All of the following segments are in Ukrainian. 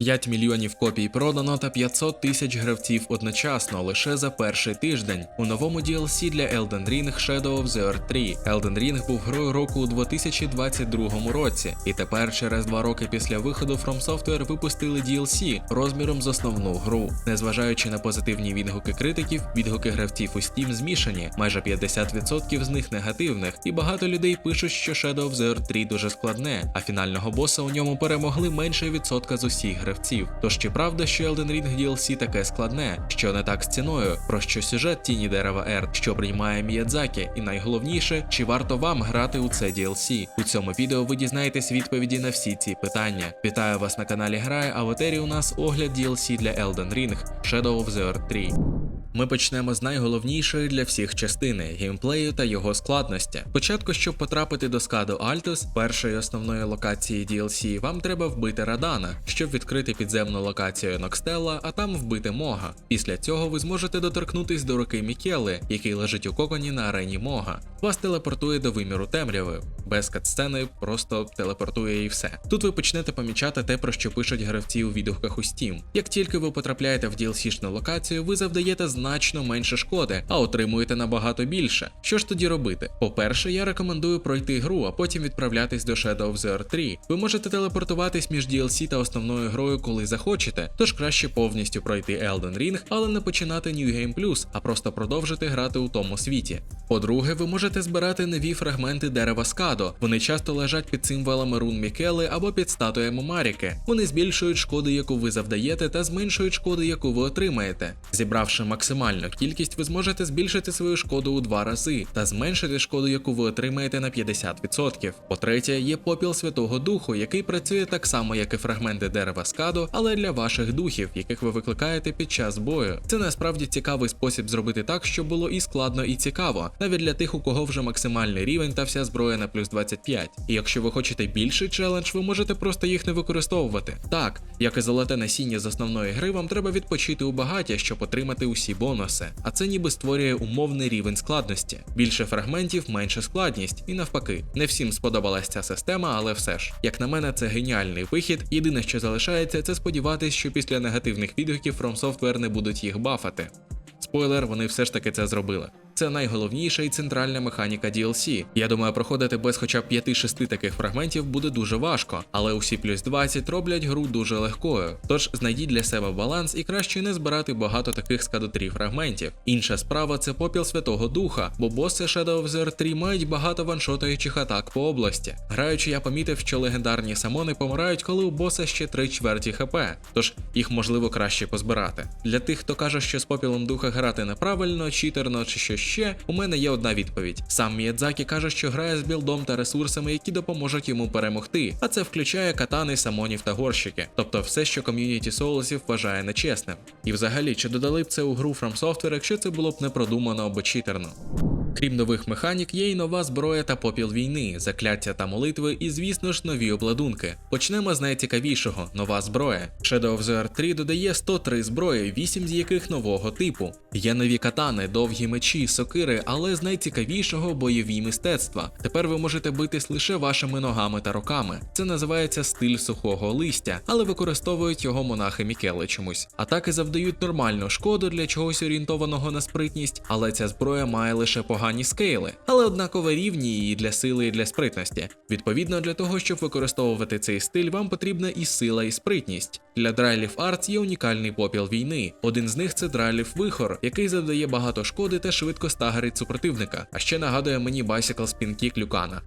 5 мільйонів копій продано та 500 тисяч гравців одночасно лише за перший тиждень. У новому DLC для Elden Ring Shadow of the Earth 3. Elden Ring був грою року у 2022 році, і тепер, через два роки після виходу From Software випустили DLC розміром з основну гру. Незважаючи на позитивні відгуки критиків, відгуки гравців у Steam змішані, майже 50% з них негативних, і багато людей пишуть, що Shadow of the Earth 3 дуже складне, а фінального боса у ньому перемогли менше відсотка з усіх гравців. Тож чи правда, що Elden Ring DLC таке складне, що не так з ціною, про що сюжет тіні дерева Ер, що приймає Міядзакі, і найголовніше, чи варто вам грати у це DLC? У цьому відео ви дізнаєтесь відповіді на всі ці питання. Вітаю вас на каналі Грає, а в етері у нас огляд DLC для Elden Ring Shadow of the Earth 3. Ми почнемо з найголовнішої для всіх частини геймплею та його складності. Спочатку, щоб потрапити до скаду Альтус, першої основної локації DLC, вам треба вбити Радана, щоб відкрити підземну локацію Нокстелла, а там вбити Мога. Після цього ви зможете доторкнутись до руки Мікели, який лежить у коконі на арені Мога. Вас телепортує до виміру темряви. Без катсцени просто телепортує і все. Тут ви почнете помічати те, про що пишуть гравці у відгуках у Steam. Як тільки ви потрапляєте в DLC-шну локацію, ви завдаєте значно менше шкоди, а отримуєте набагато більше. Що ж тоді робити? По-перше, я рекомендую пройти гру, а потім відправлятись до Shadow of the Earth 3. Ви можете телепортуватись між DLC та основною грою, коли захочете, тож краще повністю пройти Elden Ring, але не починати New Game Plus, а просто продовжити грати у тому світі. По-друге, ви можете збирати нові фрагменти дерева Скадо. Вони часто лежать під символами рун Мікели або під статуями Маріки. Вони збільшують шкоду, яку ви завдаєте, та зменшують шкоду, яку ви отримаєте. Зібравши максимальну кількість, ви зможете збільшити свою шкоду у два рази та зменшити шкоду, яку ви отримаєте на 50%. По-третє, є попіл Святого Духу, який працює так само, як і фрагменти дерева Скадо, але для ваших духів, яких ви викликаєте під час бою. Це насправді цікавий спосіб зробити так, щоб було і складно, і цікаво, навіть для тих, у кого вже максимальний рівень та вся зброя на плюс 25. І якщо ви хочете більший челендж, ви можете просто їх не використовувати. Так, як і золоте насіння з основної гри, вам треба відпочити у багаття, щоб отримати усі бонуси. А це ніби створює умовний рівень складності. Більше фрагментів, менше складність, і навпаки. Не всім сподобалась ця система, але все ж. Як на мене, це геніальний вихід. Єдине, що залишається, це сподіватись, що після негативних відгуків From Software не будуть їх бафати. Спойлер, вони все ж таки це зробили. Це найголовніша і центральна механіка DLC. Я думаю, проходити без хоча б 5-6 таких фрагментів буде дуже важко, але усі плюс 20 роблять гру дуже легкою. Тож знайдіть для себе баланс і краще не збирати багато таких скадотрі фрагментів. Інша справа це попіл Святого Духа, бо боси Shadow of Earth 3 мають багато ваншотаючих атак по області. Граючи, я помітив, що легендарні самони помирають, коли у боса ще 3 чверті хп, тож їх можливо краще позбирати. Для тих, хто каже, що з попілом духа грати неправильно, читерно чи що ще, у мене є одна відповідь. Сам Міядзакі каже, що грає з білдом та ресурсами, які допоможуть йому перемогти, а це включає катани, самонів та горщики, тобто все, що ком'юніті соулсів вважає нечесним. І взагалі, чи додали б це у гру From Software, якщо це було б не продумано або читерно. Крім нових механік, є й нова зброя та попіл війни, закляття та молитви, і, звісно ж, нові обладунки. Почнемо з найцікавішого нова зброя. Shadow of the Earth 3 додає 103 зброї, 8 з яких нового типу. Є нові катани, довгі мечі, сокири, але з найцікавішого бойові мистецтва. Тепер ви можете битись лише вашими ногами та руками. Це називається стиль сухого листя, але використовують його монахи Мікели чомусь. Атаки завдають нормальну шкоду для чогось орієнтованого на спритність, але ця зброя має лише погані скейли, але однаково рівні її для сили і для спритності. Відповідно, для того, щоб використовувати цей стиль, вам потрібна і сила, і спритність. Для драйлів Arts є унікальний попіл війни. Один з них це драйлів вихор, який завдає багато шкоди та швидко стагерить супротивника, а ще нагадує мені Bicycle Spin Kick Люкана.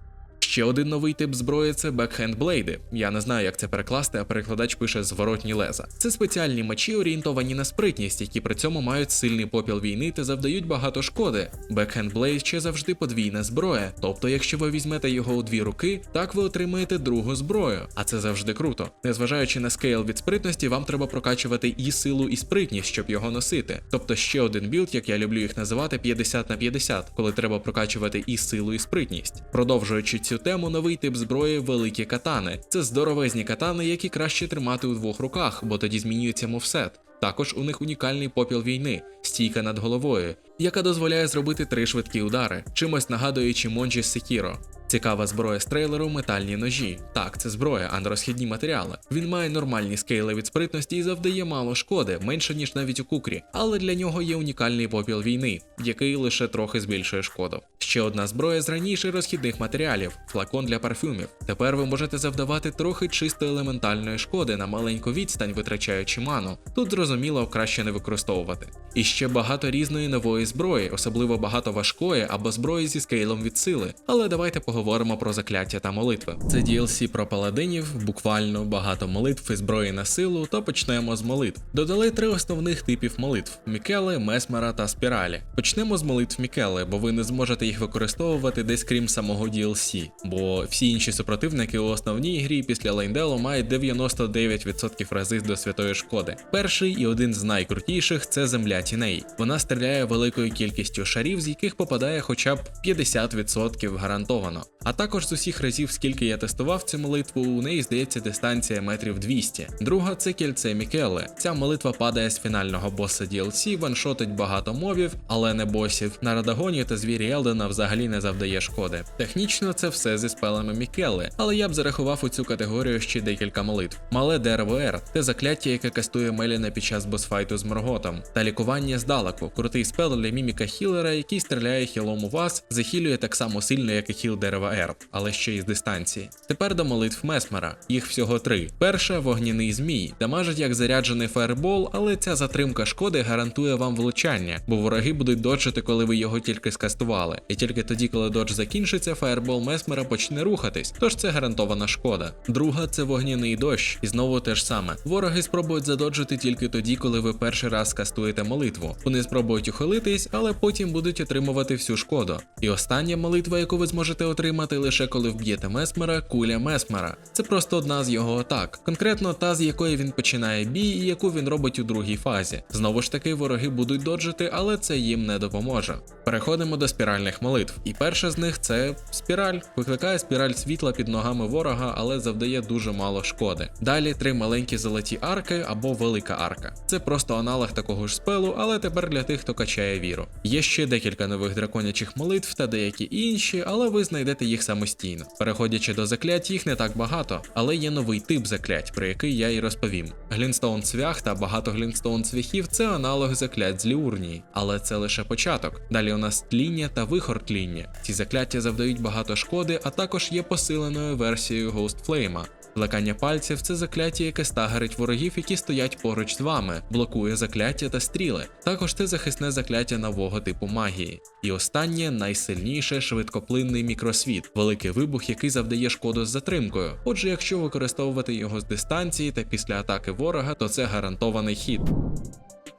Ще один новий тип зброї це бекхенд-блейди. Я не знаю, як це перекласти, а перекладач пише зворотні леза. Це спеціальні мечі, орієнтовані на спритність, які при цьому мають сильний попіл війни та завдають багато шкоди. Бекхенд-блейд ще завжди подвійна зброя. Тобто, якщо ви візьмете його у дві руки, так ви отримаєте другу зброю, а це завжди круто. Незважаючи на скейл від спритності, вам треба прокачувати і силу, і спритність, щоб його носити. Тобто ще один білд, як я люблю їх називати, 50 на 50, коли треба прокачувати і силу, і спритність. Продовжуючи цю тему, новий тип зброї великі катани. Це здоровезні катани, які краще тримати у двох руках, бо тоді змінюється мовсет. Також у них унікальний попіл війни, стійка над головою, яка дозволяє зробити три швидкі удари, чимось нагадуючи Монджі Секіро. Цікава зброя з трейлеру метальні ножі. Так, це зброя, а не розхідні матеріали. Він має нормальні скейли від спритності і завдає мало шкоди, менше ніж навіть у кукрі, але для нього є унікальний попіл війни, який лише трохи збільшує шкоду. Ще одна зброя з раніше розхідних матеріалів флакон для парфюмів. Тепер ви можете завдавати трохи чисто елементальної шкоди на маленьку відстань, витрачаючи ману. Тут зрозуміло краще не використовувати. І ще багато різної нової зброї, особливо багато важкої або зброї зі скейлом від сили. Але давайте поговоримо про закляття та молитви. Це DLC про паладинів, буквально багато молитв і зброї на силу, то почнемо з молитв. Додали три основних типів молитв: Мікели, Месмера та Спіралі. Почнемо з молитв Мікели, бо ви не зможете їх використовувати десь крім самого DLC, бо всі інші супротивники у основній грі після Лейнделу мають 99% резист до святої шкоди. Перший і один з найкрутіших це земля тіней. Вона стріляє великою кількістю шарів, з яких попадає хоча б 50% гарантовано. А також з усіх разів, скільки я тестував цю молитву, у неї здається дистанція метрів 200. Друга це кільце Мікеле. Ця молитва падає з фінального боса DLC, ваншотить багато мовів, але не босів. На Радагоні та звірі Елдена взагалі не завдає шкоди. Технічно це все зі спелами Мікеле, але я б зарахував у цю категорію ще декілька молитв. Мале дерево Ер те закляття, яке кастує Меліна під час босфайту з Морготом, та лікування здалеку, крутий спел для міміка хілера, який стріляє хілом у вас, захилює так само сильно, як і хіл дерева Ер, але ще й з дистанції. Тепер до молитв Месмера. Їх всього три. Перша вогняний змій, дамажить як заряджений фаербол, але ця затримка шкоди гарантує вам влучання, бо вороги будуть доджити, коли ви його тільки скастували. І тільки тоді, коли додж закінчиться, фаербол Месмера почне рухатись, тож це гарантована шкода. Друга це вогняний дощ, і знову те ж саме. Вороги спробують задоджити тільки тоді, коли ви перший раз скастуєте молитву. Вони спробують ухилитись, але потім будуть отримувати всю шкоду. І остання молитва, яку ви зможете отримати лише коли вб'єте Месмера, куля Месмера. Це просто одна з його атак, конкретно та, з якої він починає бій і яку він робить у другій фазі. Знову ж таки, вороги будуть доджити, але це їм не допоможе. Переходимо до спіральних молитв. І перша з них це спіраль. Викликає спіраль світла під ногами ворога, але завдає дуже мало шкоди. Далі три маленькі золоті арки або велика арка. Це просто аналог такого ж спелу, але тепер для тих, хто качає віру. Є ще декілька нових драконячих молитв та деякі інші, але ви знайдете їх самостійно. Переходячи до заклять, їх не так багато, але є новий тип заклять, про який я і розповім. Глінстоун цвях та багато глінстоун цвяхів це аналог заклять з Ліурнії, але це лише початок. Далі у нас тління та вихор тління. Ці закляття завдають багато шкоди, а також є посиленою версією Ghost Плекання пальців це закляття, яке стагерить ворогів, які стоять поруч з вами, блокує закляття та стріли. Також це захисне закляття нового типу магії. І останнє найсильніше швидкоплинний мікросвіт, великий вибух, який завдає шкоду з затримкою. Отже, якщо використовувати його з дистанції та після атаки ворога, то це гарантований хід.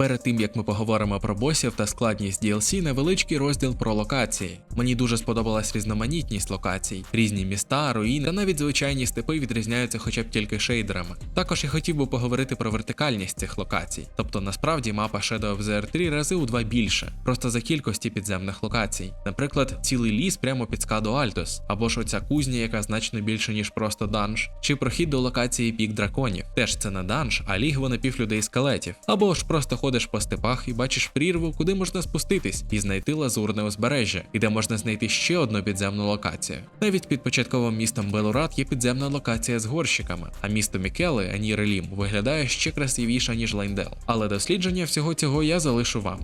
Перед тим як ми поговоримо про босів та складність DLC, невеличкий розділ про локації. Мені дуже сподобалась різноманітність локацій, різні міста, руїни та навіть звичайні степи відрізняються хоча б тільки шейдерами. Також я хотів би поговорити про вертикальність цих локацій. Тобто насправді мапа Shadow of the 3 рази у два більше, просто за кількості підземних локацій. Наприклад, цілий ліс прямо під Скадо Альтос, або ж оця кузня, яка значно більше ніж просто данж, чи прохід до локації пік драконів. Теж це не данж, а лігво напівлюдей скелетів, або ж просто ходиш по степах і бачиш прірву, куди можна спуститись і знайти лазурне узбережжя, і де можна знайти ще одну підземну локацію. Навіть під початковим містом Белурат є підземна локація з горщиками, а місто Мікеле, ані Релім, виглядає ще красивіше, ніж Лайндел. Але дослідження всього цього я залишу вам.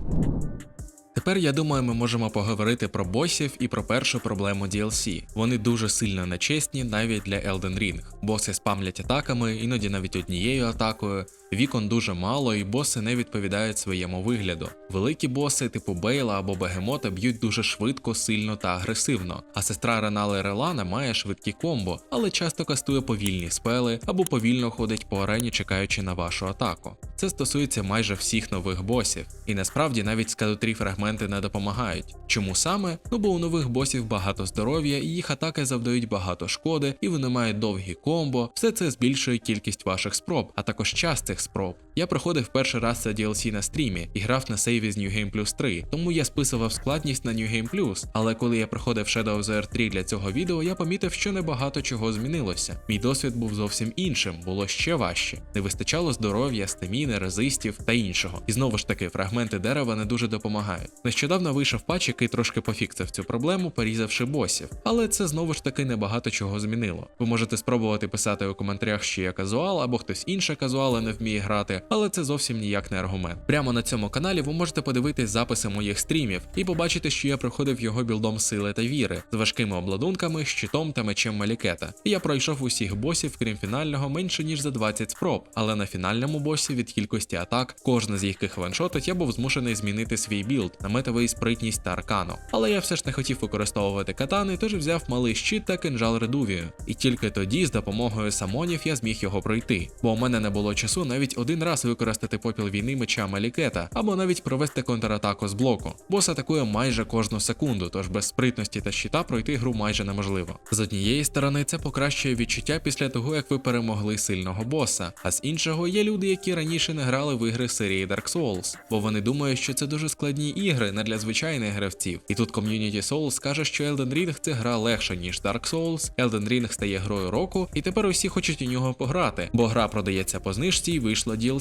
Тепер я думаю, ми можемо поговорити про босів і про першу проблему DLC. Вони дуже сильно нечесні навіть для Elden Ring. Боси спамлять атаками, іноді навіть однією атакою. Вікон дуже мало, і боси не відповідають своєму вигляду. Великі боси, типу Бейла або Бегемота, б'ють дуже швидко, сильно та агресивно. А сестра Ренали Релана має швидкі комбо, але часто кастує повільні спели або повільно ходить по арені, чекаючи на вашу атаку. Це стосується майже всіх нових босів, і насправді навіть скадотрі фрагменти не допомагають. Чому саме? Ну бо у нових босів багато здоров'я, і їх атаки завдають багато шкоди, і вони мають довгі комбо. Все це збільшує кількість ваших спроб, а також час цих спроб. Я проходив перший раз це DLC на стрімі і грав на сейві з New Game Plus 3, тому я списував складність на New Game Plus, але коли я проходив Shadow of the Earth 3 для цього відео, я помітив, що небагато чого змінилося. Мій досвід був зовсім іншим, було ще важче. Не вистачало здоров'я, стаміни, резистів та іншого. І знову ж таки, фрагменти дерева не дуже допомагають. Нещодавно вийшов патч, який трошки пофіксив цю проблему, порізавши босів. Але це знову ж таки небагато чого змінило. Ви можете спробувати писати у коментарях, що я казуал, або хтось інший казуал і не вміє грати, але це зовсім ніяк не аргумент. Прямо на цьому каналі ви можете подивитись записи моїх стрімів і побачити, що я проходив його білдом сили та віри з важкими обладунками, щитом та мечем Малікета. Я пройшов усіх босів, крім фінального, менше ніж за 20 спроб. Але на фінальному босі від кількості атак, кожна з яких ваншотить, я був змушений змінити свій білд на метовий спритність та аркану. Але я все ж не хотів використовувати катани, тож взяв малий щит та кинжал редувію. І тільки тоді, з допомогою самонів, я зміг його пройти. Бо у мене не було часу навіть один раз використати попіл війни меча Малікета, або навіть провести контратаку з блоку. Бос атакує майже кожну секунду, тож без спритності та щита пройти гру майже неможливо. З однієї сторони, це покращує відчуття після того, як ви перемогли сильного боса. А з іншого є люди, які раніше не грали в ігри серії Dark Souls, бо вони думають, що це дуже складні ігри не для звичайних гравців. І тут Community Souls скаже, що Elden Ring це гра легша, ніж Dark Souls, Elden Ring стає грою року, і тепер усі хочуть у нього пограти, бо гра продається по знижці і вийшла DLC.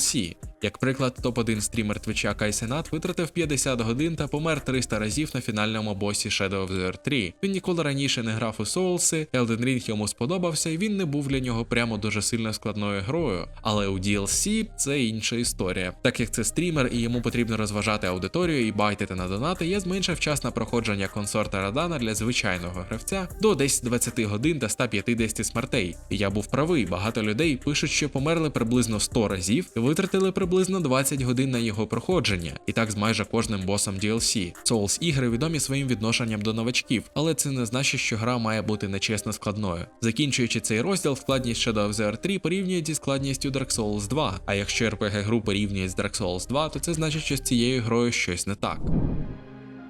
Як приклад, топ-1 стрімер твіча Кайсенат витратив 50 годин та помер 300 разів на фінальному босі Shadow of the Earth 3. Він ніколи раніше не грав у Соулси, Elden Ring йому сподобався, і він не був для нього прямо дуже сильно складною грою. Але у DLC це інша історія. Так як це стрімер і йому потрібно розважати аудиторію і байтити на донати, я зменшив час на проходження консорта Радана для звичайного гравця до десь 20 годин та 150 смертей. І я був правий, багато людей пишуть, що померли приблизно 100 разів і витратили приблизно 20 годин на його проходження, і так з майже кожним босом DLC. Souls ігри відомі своїм відношенням до новачків, але це не значить, що гра має бути нечесно складною. Закінчуючи цей розділ, складність Shadow of the Earth 3 порівнюють зі складністю Dark Souls 2. А якщо RPG гру порівнюють з Dark Souls 2, то це значить, що з цією грою щось не так.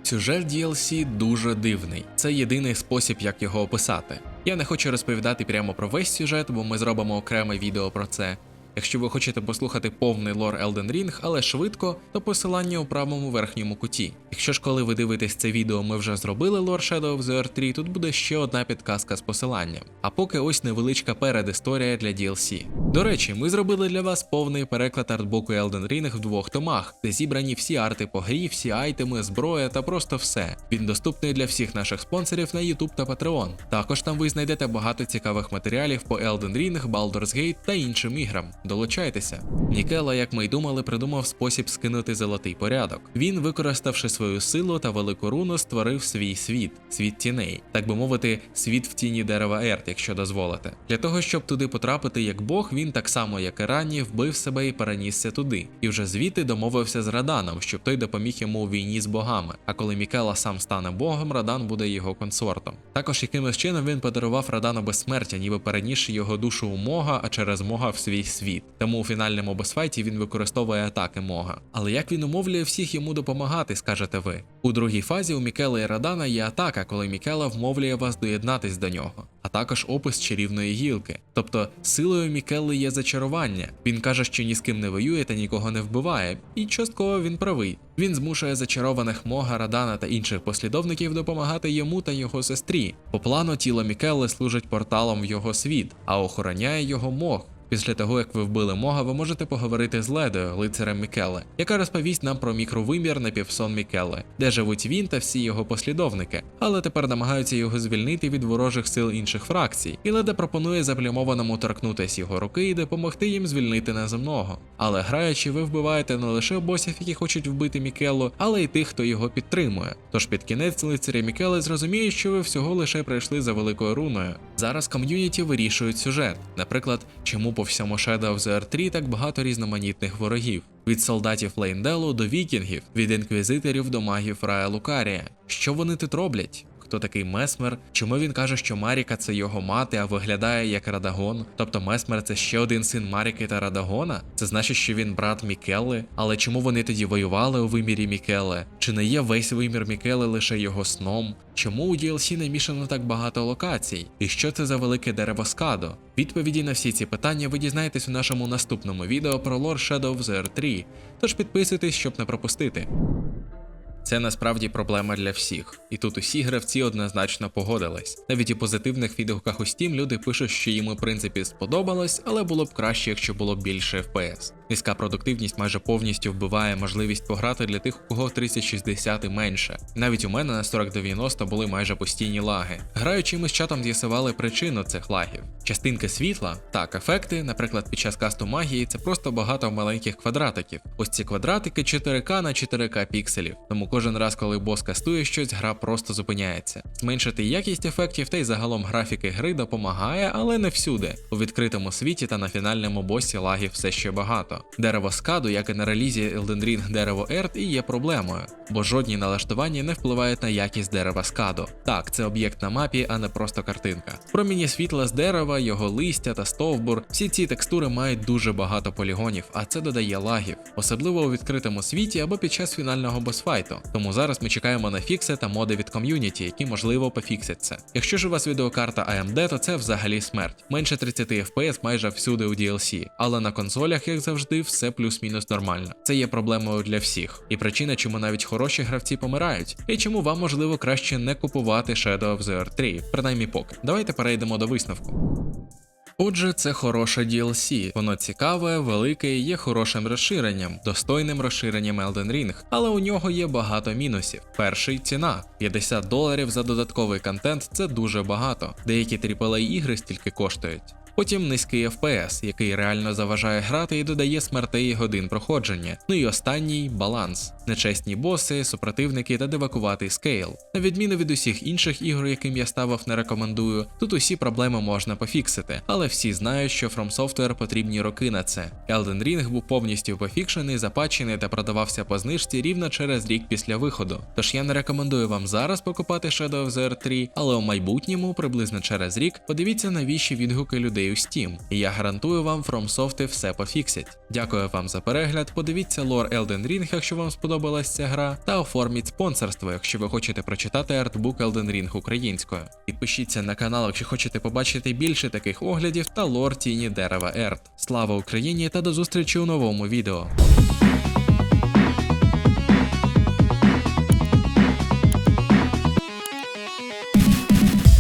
Сюжет DLC дуже дивний. Це єдиний спосіб, як його описати. Я не хочу розповідати прямо про весь сюжет, бо ми зробимо окреме відео про це. Якщо ви хочете послухати повний лор Elden Ring, але швидко, то посилання у правому верхньому куті. Якщо ж коли ви дивитесь це відео, ми вже зробили лор Shadow of the Earth 3, тут буде ще одна підказка з посиланням. А поки ось невеличка передісторія для DLC. До речі, ми зробили для вас повний переклад артбуку Elden Ring в двох томах, де зібрані всі арти по грі, всі айтеми, зброя та просто все. Він доступний для всіх наших спонсорів на YouTube та Patreon. Також там ви знайдете багато цікавих матеріалів по Elden Ring, Baldur's Gate та іншим іграм. Долучайтеся. Нікела, як ми й думали, придумав спосіб скинути золотий порядок. Він, використавши свою силу та велику руну, створив свій світ, світ тіней, так би мовити, світ в тіні дерева Ерт, якщо дозволите. Для того, щоб туди потрапити як Бог, він так само, як і рані, вбив себе і перенісся туди. І вже звідти домовився з Раданом, щоб той допоміг йому у війні з богами. А коли Мікела сам стане богом, Радан буде його консортом. Також якимось чином він подарував Радану безсмертя, ніби перенісши його душу у Мога, а через Мога в свій світ. Тому у фінальному босфайті він використовує атаки Мога. Але як він умовлює всіх йому допомагати, скажете ви? У другій фазі у Мікела і Радана є атака, коли Мікела вмовлює вас доєднатись до нього, а також опис чарівної гілки. Тобто силою Мікелли є зачарування. Він каже, що ні з ким не воює та нікого не вбиває, і частково він правий. Він змушує зачарованих Мога, Радана та інших послідовників допомагати йому та його сестрі. По плану тіло Мікелли служить порталом в його світ, а охороняє його Мог. Після того, як ви вбили Мога, ви можете поговорити з Ледою, лицарем Мікеле, яка розповість нам про мікровимір на півсон Мікеле, де живуть він та всі його послідовники, але тепер намагаються його звільнити від ворожих сил інших фракцій, і Леда пропонує заплямованому торкнутися його руки і допомогти їм звільнити неземного. Але граючи, ви вбиваєте не лише босів, які хочуть вбити Мікелу, але й тих, хто його підтримує. Тож під кінець лицарі Мікели зрозуміють, що ви всього лише прийшли за великою руною. Зараз ком'юніті вирішують сюжет, наприклад, чому по всьому Shadow of the Earth 3 так багато різноманітних ворогів. Від солдатів Лейнделу до вікінгів, від інквізиторів до магів Рая Лукарія. Що вони тут роблять? Хто такий Месмер, чому він каже, що Маріка це його мати, а виглядає як Радагон. Тобто Месмер це ще один син Маріки та Радагона? Це значить, що він брат Мікелли. Але чому вони тоді воювали у вимірі Мікеле? Чи не є весь вимір Мікеле лише його сном? Чому у DLC намішано так багато локацій? І що це за велике дерево скадо? Відповіді на всі ці питання ви дізнаєтесь у нашому наступному відео про лор Shadow of the Earth 3, тож підписуйтесь, щоб не пропустити. Це насправді проблема для всіх, і тут усі гравці однозначно погодились. Навіть у позитивних відгуках у Steam люди пишуть, що їм у принципі сподобалось, але було б краще, якщо було більше FPS. Низька продуктивність майже повністю вбиває можливість пограти для тих, у кого 3060 і менше. Навіть у мене на 4090 були майже постійні лаги. Граючи ми з чатом з'ясували причину цих лагів. Частинки світла, так, ефекти, наприклад, під час касту магії, це просто багато маленьких квадратиків. Ось ці квадратики 4К на 4К пікселів. Тому кожен раз, коли бос кастує щось, гра просто зупиняється. Зменшити якість ефектів та й загалом графіки гри допомагає, але не всюди. У відкритому світі та на фінальному босі лагів все ще багато. Дерево скаду, як і на релізі Elden Ring дерево Ерт, і є проблемою, бо жодні налаштування не впливають на якість дерева скаду. Так, це об'єкт на мапі, а не просто картинка. Проміні світла з дерева, його листя та стовбур. Всі ці текстури мають дуже багато полігонів, а це додає лагів, особливо у відкритому світі або під час фінального босфайту. Тому зараз ми чекаємо на фікси та моди від ком'юніті, які можливо пофіксять це. Якщо ж у вас відеокарта AMD, то це взагалі смерть. Менше 30 FPS майже всюди у DLC, але на консолях, як завжди, все плюс-мінус нормально. Це є проблемою для всіх, і причина, чому навіть хороші гравці помирають, і чому вам можливо краще не купувати Shadow of the Earth 3, принаймні поки. Давайте перейдемо до висновку. Отже, це хороше DLC. Воно цікаве, велике і є хорошим розширенням, достойним розширенням Elden Ring, але у нього є багато мінусів. Перший ціна 50 доларів за додатковий контент це дуже багато. Деякі AAA ігри стільки коштують. Потім низький FPS, який реально заважає грати і додає смертей і годин проходження. Ну і останній баланс, нечесні боси, супротивники та девакуватий скейл. На відміну від усіх інших ігор, яким я ставив не рекомендую, тут усі проблеми можна пофіксити, але всі знають, що From Software потрібні роки на це. Elden Ring був повністю пофікшений, запачений та продавався по знижці рівно через рік після виходу. Тож я не рекомендую вам зараз покупати Shadow of the Earth 3, але у майбутньому, приблизно через рік, подивіться навіщо відгуки людей у Steam, і я гарантую вам From Soft все пофіксять. Дякую вам за перегляд. Подивіться лор Elden Ring, якщо вам сподобалась ця гра, та оформіть спонсорство, якщо ви хочете прочитати артбук Elden Ring українською. Підпишіться на канал, якщо хочете побачити більше таких оглядів та лор тіні дерева Ерт. Слава Україні та до зустрічі у новому відео.